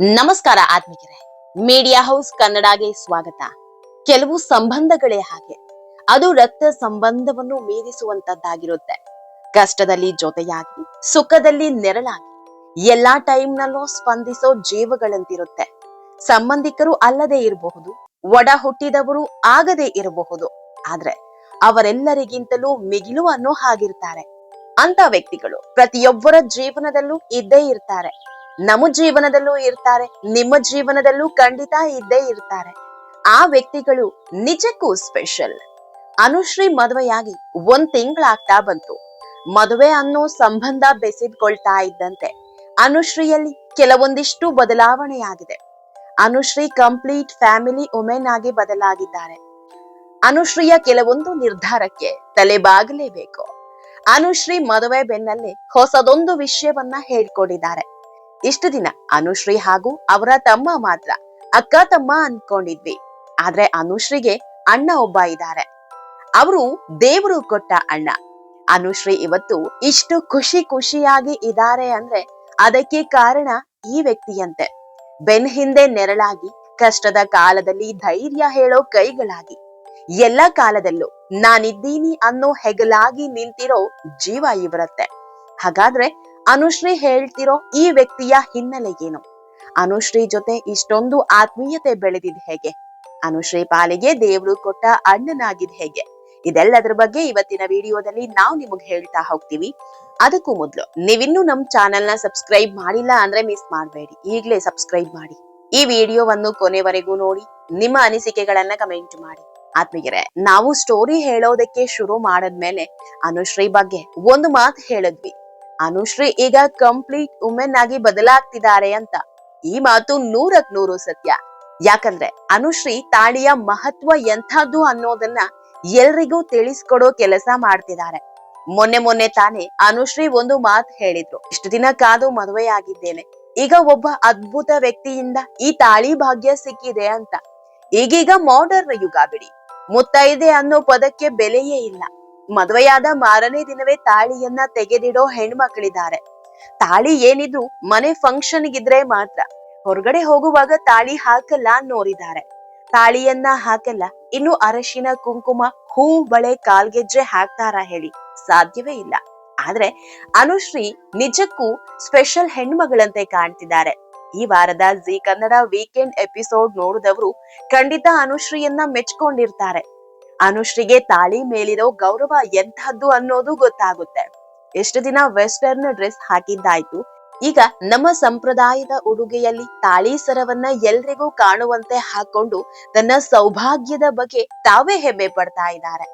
ನಮಸ್ಕಾರ ಆತ್ಮಿಕರೇ. Media house ಕನ್ನಡಗೆ ಸ್ವಾಗತ. ಕೆಲವು ಸಂಬಂಧಗಳೇ ಹಾಗೆ. ಅದು ರಕ್ತ ಸಂಬಂಧವನ್ನು ಮೀರಿಸುವಂತದ್ದಾಗಿರುತ್ತೆ. ಕಷ್ಟದಲ್ಲಿ ಜೊತೆಯಾಗಿ, ಸುಖದಲ್ಲಿ ನೆರಳಾಗಿ, ಎಲ್ಲಾ ಟೈಮ್ನಲ್ಲೂ ಸ್ಪಂದಿಸೋ ಜೀವಗಳಂತಿರುತ್ತೆ. ಸಂಬಂಧಿಕರು ಅಲ್ಲದೆ ಇರಬಹುದು, ಒಡ ಹುಟ್ಟಿದವರು ಆಗದೇ ಇರಬಹುದು. ಆದ್ರೆ, ಅವರೆಲ್ಲರಿಗಿಂತಲೂ ಮಿಗಿಲು ಅನ್ನೋ ಹಾಗಿರ್ತಾರೆ. ಅಂತ ವ್ಯಕ್ತಿಗಳು ಪ್ರತಿಯೊಬ್ಬರ ಜೀವನದಲ್ಲೂ ಇದ್ದೇ ಇರ್ತಾರೆ. ನಮ್ಮ ಜೀವನದಲ್ಲೂ ಇರ್ತಾರೆ, ನಿಮ್ಮ ಜೀವನದಲ್ಲೂ ಖಂಡಿತ ಇದ್ದೇ ಇರ್ತಾರೆ. ಆ ವ್ಯಕ್ತಿಗಳು ನಿಜಕ್ಕೂ ಸ್ಪೆಷಲ್ ಅನುಶ್ರೀ ಮದುವೆಯಾಗಿ ಒಂದ್ ತಿಂಗಳಾಗ್ತಾ ಬಂತು. ಮದುವೆ ಅನ್ನೋ ಸಂಬಂಧ ಬೆಸೆದ್ಕೊಳ್ತಾ ಇದ್ದಂತೆ. ಅನುಶ್ರೀಯಲ್ಲಿ ಕೆಲವೊಂದಿಷ್ಟು ಬದಲಾವಣೆಯಾಗಿದೆ. ಅನುಶ್ರೀ ಕಂಪ್ಲೀಟ್ ಫ್ಯಾಮಿಲಿ ವುಮೆನ್ ಆಗಿ ಬದಲಾಗಿದ್ದಾರೆ. ಅನುಶ್ರೀಯ ಕೆಲವೊಂದು ನಿರ್ಧಾರಕ್ಕೆ ತಲೆಬಾಗಲೇಬೇಕು. ಅನುಶ್ರೀ ಮದುವೆ ಬೆನ್ನಲ್ಲೇ ಹೊಸದೊಂದು ವಿಷಯವನ್ನ ಹೇಳ್ಕೊಂಡಿದ್ದಾರೆ. ಇಷ್ಟು ದಿನ ಅನುಶ್ರೀ ಹಾಗೂ ಅವರ ತಮ್ಮ ಮಾತ್ರ ಅಕ್ಕ ತಮ್ಮ ಅನ್ಕೊಂಡಿದ್ವಿ. ಆದ್ರೆ ಅನುಶ್ರೀಗೆ ಅಣ್ಣ ಒಬ್ಬ ಇದ್ದಾರೆ. ಅವರು ದೇವರು ಕೊಟ್ಟ ಅಣ್ಣ. ಅನುಶ್ರೀ ಇವತ್ತು ಇಷ್ಟು ಖುಷಿ ಖುಷಿಯಾಗಿ ಇದ್ದಾರೆ ಅಂದ್ರೆ ಅದಕ್ಕೆ ಕಾರಣ ಈ ವ್ಯಕ್ತಿಯಂತೆ. ಬೆನ್ ಹಿಂದೆ ನೆರಳಾಗಿ, ಕಷ್ಟದ ಕಾಲದಲ್ಲಿ ಧೈರ್ಯ ಹೇಳೋ ಕೈಗಳಾಗಿ. ಎಲ್ಲ ಕಾಲದಲ್ಲೂ ನಾನಿದ್ದೀನಿ ಅನ್ನೋ ಹೆಗಲಾಗಿ ನಿಂತಿರೋ ಜೀವ ಇವರತ್ತೆ. ಹಾಗಾದ್ರೆ ಅನುಶ್ರೀ ಹೇಳ್ತಿರೋ ಈ ವ್ಯಕ್ತಿಯ ಹಿನ್ನೆಲೆ ಏನು ಅನುಶ್ರೀ ಜೊತೆ ಇಷ್ಟೊಂದು ಆತ್ಮೀಯತೆ ಬೆಳೆದಿದ್ ಹೇಗೆ? ಅನುಶ್ರೀ ಪಾಲಿಗೆ ದೇವ್ರು ಕೊಟ್ಟ ಅಣ್ಣನಾಗಿದ್ ಹೇಗೆ? ಇದೆಲ್ಲದರ ಬಗ್ಗೆ ಇವತ್ತಿನ ವಿಡಿಯೋದಲ್ಲಿ ನಾವು ನಿಮಗೆ ಹೇಳ್ತಾ ಹೋಗ್ತೀವಿ. ಅದಕ್ಕೂ ಮೊದಲು, ನೀವಿನ್ನೂ ನಮ್ ಚಾನೆಲ್ನ ಸಬ್ಸ್ಕ್ರೈಬ್ ಮಾಡಿಲ್ಲ ಅಂದ್ರೆ ಮಿಸ್ ಮಾಡಬೇಡಿ. ಈಗಲೇ ಸಬ್ಸ್ಕ್ರೈಬ್ ಮಾಡಿ. ಈ ವಿಡಿಯೋವನ್ನು ಕೊನೆವರೆಗೂ ನೋಡಿ, ನಿಮ್ಮ ಅನಿಸಿಕೆಗಳನ್ನ ಕಮೆಂಟ್ ಮಾಡಿ. ಆತ್ಮೀಯರೇ, ನಾವು ಸ್ಟೋರಿ ಹೇಳೋದಕ್ಕೆ ಶುರು ಮಾಡದ್ಮೇಲೆ ಅನುಶ್ರೀ ಬಗ್ಗೆ ಒಂದು ಮಾತು ಹೇಳಿದ್ವಿ. ಅನುಶ್ರೀ ಈಗ ಕಂಪ್ಲೀಟ್ ವುಮೆನ್ ಆಗಿ ಬದಲಾಗ್ತಿದ್ದಾರೆ ಅಂತ. ಈ ಮಾತು ನೂರಕ್ ನೂರು ಸತ್ಯ. ಯಾಕಂದ್ರೆ ಅನುಶ್ರೀ ತಾಳಿಯ ಮಹತ್ವ ಎಂಥದ್ದು ಅನ್ನೋದನ್ನ ಎಲ್ರಿಗೂ ತಿಳಿಸ್ಕೊಡೋ ಕೆಲಸ ಮಾಡ್ತಿದ್ದಾರೆ. ಮೊನ್ನೆ ಮೊನ್ನೆ ತಾನೇ ಅನುಶ್ರೀ ಒಂದು ಮಾತು ಹೇಳಿದ್ರು. ಇಷ್ಟು ದಿನ ಕಾದು ಮದುವೆಯಾಗಿದ್ದೇನೆ. ಈಗ ಒಬ್ಬ ಅದ್ಭುತ ವ್ಯಕ್ತಿಯಿಂದ ಈ ತಾಳಿ ಭಾಗ್ಯ ಸಿಕ್ಕಿದೆ ಅಂತ. ಈಗೀಗ ಮಾಡರ್ನ್ ಯುಗ ಬಿಡಿ. ಮುತ್ತೈದೆ ಅನ್ನೋ ಪದಕ್ಕೆ ಬೆಲೆಯೇ ಇಲ್ಲ. ಮದುವೆಯಾದ ಮಾರನೇ ದಿನವೇ ತಾಳಿಯನ್ನ ತೆಗೆದಿಡೋ ಹೆಣ್ಮಕ್ಳಿದ್ದಾರೆ. ತಾಳಿ ಏನಿದ್ರು ಮನೆ ಫಂಕ್ಷನ್ ಗಿದ್ರೆ ಮಾತ್ರ. ಹೊರಗಡೆ ಹೋಗುವಾಗ ತಾಳಿ ಹಾಕಲ್ಲ ಅನ್ನೋರಿದ್ದಾರೆ. ತಾಳಿಯನ್ನ ಹಾಕಲ್ಲ, ಇನ್ನು ಅರಶಿನ, ಕುಂಕುಮ, ಹೂ ಬಳೆ ಕಾಲ್ಗೆಜ್ಜೆ ಹಾಕ್ತಾರ ಹೇಳಿ. ಸಾಧ್ಯವೇ ಇಲ್ಲ. ಆದ್ರೆ ಅನುಶ್ರೀ ನಿಜಕ್ಕೂ ಸ್ಪೆಷಲ್ ಹೆಣ್ಮಗಳಂತೆ ಕಾಣ್ತಿದ್ದಾರೆ. ಈ ವಾರದ ಜಿ ಕನ್ನಡ ವೀಕೆಂಡ್ ಎಪಿಸೋಡ್ ನೋಡಿದವರು ಖಂಡಿತ ಅನುಶ್ರೀಯನ್ನ ಮೆಚ್ಕೊಂಡಿರ್ತಾರೆ. ಅನುಶ್ರೀಗೆ ತಾಳಿ ಮೇಲಿರೋ ಗೌರವ ಎಂತಹದ್ದು ಅನ್ನೋದು ಗೊತ್ತಾಗುತ್ತೆ. ಎಷ್ಟು ದಿನ ವೆಸ್ಟರ್ನ್ ಡ್ರೆಸ್ ಹಾಕಿದ್ದಾಯ್ತು. ಈಗ ನಮ್ಮ ಸಂಪ್ರದಾಯದ ಉಡುಗೆಯಲ್ಲಿ ತಾಳಿ ಸರವನ್ನ ಎಲ್ರಿಗೂ ಕಾಣುವಂತೆ ಹಾಕೊಂಡು ತನ್ನ ಸೌಭಾಗ್ಯದ ಬಗ್ಗೆ ತಾವೇ ಹೆಮ್ಮೆ ಪಡ್ತಾ ಇದ್ದಾರೆ.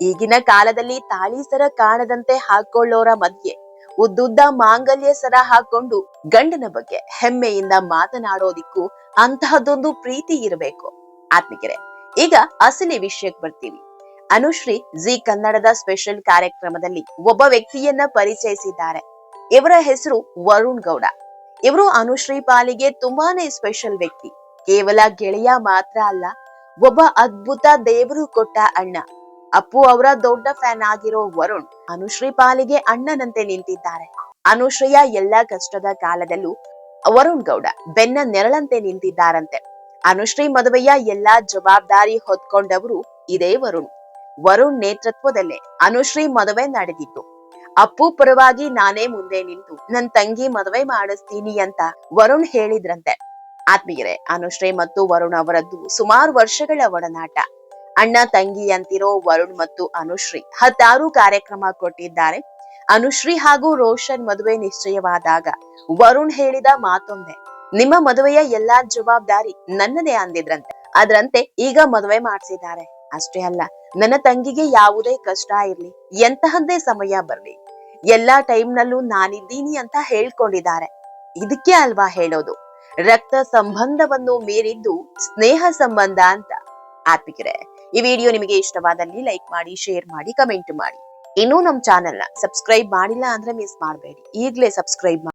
ಈಗಿನ ಕಾಲದಲ್ಲಿ ತಾಳಿ ಸರ ಕಾಣದಂತೆ ಹಾಕೊಳ್ಳೋರ ಮಧ್ಯೆ ಉದ್ದುದ್ದ ಮಾಂಗಲ್ಯ ಸರ ಹಾಕೊಂಡು ಗಂಡನ ಬಗ್ಗೆ ಹೆಮ್ಮೆಯಿಂದ ಮಾತನಾಡೋದಿಕ್ಕೂ ಅಂತಹದ್ದೊಂದು ಪ್ರೀತಿ ಇರಬೇಕು. ಆತ್ಮಿಕರೆ ಈಗ ಅಸಲಿ ವಿಷಯಕ್ಕೆ ಬರ್ತೀವಿ. ಅನುಶ್ರೀ ಜಿ ಕನ್ನಡದ ಸ್ಪೆಷಲ್ ಕಾರ್ಯಕ್ರಮದಲ್ಲಿ ಒಬ್ಬ ವ್ಯಕ್ತಿಯನ್ನ ಪರಿಚಯಿಸಿದ್ದಾರೆ. ಇವರ ಹೆಸರು ವರುಣ್ ಗೌಡ. ಇವರು ಅನುಶ್ರೀ ಪಾಲಿಗೆ ತುಂಬಾನೇ ಸ್ಪೆಷಲ್ ವ್ಯಕ್ತಿ. ಕೇವಲ ಗೆಳೆಯ ಮಾತ್ರ ಅಲ್ಲ, ಒಬ್ಬ ಅದ್ಭುತ ದೇವರು ಕೊಟ್ಟ ಅಣ್ಣ. ಅಪ್ಪು ಅವರ ದೊಡ್ಡ ಫ್ಯಾನ್ ಆಗಿರೋ ವರುಣ್ ಅನುಶ್ರೀ ಪಾಲಿಗೆ ಅಣ್ಣನಂತೆ ನಿಂತಿದ್ದಾರೆ. ಅನುಶ್ರೀಯ ಎಲ್ಲಾ ಕಷ್ಟದ ಕಾಲದಲ್ಲೂ ವರುಣ್ ಗೌಡ ಬೆನ್ನ ನೆರಳಂತೆ ನಿಂತಿದ್ದಾರಂತೆ. ಅನುಶ್ರೀ ಮದುವೆಯ ಎಲ್ಲಾ ಜವಾಬ್ದಾರಿ ಹೊತ್ಕೊಂಡವರು ಇದೇ ವರುಣ್. ವರುಣ್ ನೇತೃತ್ವದಲ್ಲೇ ಅನುಶ್ರೀ ಮದುವೆ ನಡೆದಿತ್ತು. ಅಪ್ಪು ಪರವಾಗಿ ನಾನೇ ಮುಂದೆ ನಿಂತು ನನ್ ತಂಗಿ ಮದುವೆ ಮಾಡಿಸ್ತೀನಿ ಅಂತ ವರುಣ್ ಹೇಳಿದ್ರಂತೆ. ಆತ್ಮೀಯರೇ, ಅನುಶ್ರೀ ಮತ್ತು ವರುಣ್ ಅವರದ್ದು ಸುಮಾರು ವರ್ಷಗಳ ಒಡನಾಟ. ಅಣ್ಣ ತಂಗಿ ಅಂತಿರೋ ವರುಣ್ ಮತ್ತು ಅನುಶ್ರೀ ಹತ್ತಾರು ಕಾರ್ಯಕ್ರಮ ಕೊಟ್ಟಿದ್ದಾರೆ. ಅನುಶ್ರೀ ಹಾಗೂ ರೋಷನ್ ಮದುವೆ ನಿಶ್ಚಯವಾದಾಗ ವರುಣ್ ಹೇಳಿದ ಮಾತೊಂದೆ. ನಿಮ್ಮ ಮದುವೆಯ ಎಲ್ಲಾ ಜವಾಬ್ದಾರಿ ನನ್ನದೇ ಅಂದಿದ್ರಂತೆ. ಅದ್ರಂತೆ ಈಗ ಮದುವೆ ಮಾಡ್ಸಿದ್ದಾರೆ. ಅಷ್ಟೇ ಅಲ್ಲ, ನನ್ನ ತಂಗಿಗೆ ಯಾವುದೇ ಕಷ್ಟ ಇರ್ಲಿ, ಎಂತಹದ್ದೇ ಸಮಯ ಬರ್ಲಿ, ಎಲ್ಲಾ ಟೈಮ್ನಲ್ಲೂ ನಾನಿದ್ದೀನಿ ಅಂತ ಹೇಳ್ಕೊಂಡಿದ್ದಾರೆ. ಇದಕ್ಕೆ ಅಲ್ವಾ ಹೇಳೋದು? ರಕ್ತ ಸಂಬಂಧವನ್ನು ಮೀರಿದ್ದು ಸ್ನೇಹ ಸಂಬಂಧ ಅಂತ. ಆತ್ಮಿಕರೇ, ಈ ವಿಡಿಯೋ ನಿಮಗೆ ಇಷ್ಟವಾದಲ್ಲಿ ಲೈಕ್ ಮಾಡಿ, ಶೇರ್ ಮಾಡಿ, ಕಮೆಂಟ್ ಮಾಡಿ. ಇನ್ನೂ ನಮ್ ಚಾನೆಲ್ನ ಸಬ್ಸ್ಕ್ರೈಬ್ ಮಾಡಿಲ್ಲ ಅಂದ್ರೆ ಮಿಸ್ ಮಾಡಬೇಡಿ. ಈಗಲೇ ಸಬ್ಸ್ಕ್ರೈಬ್ ಮಾಡಿ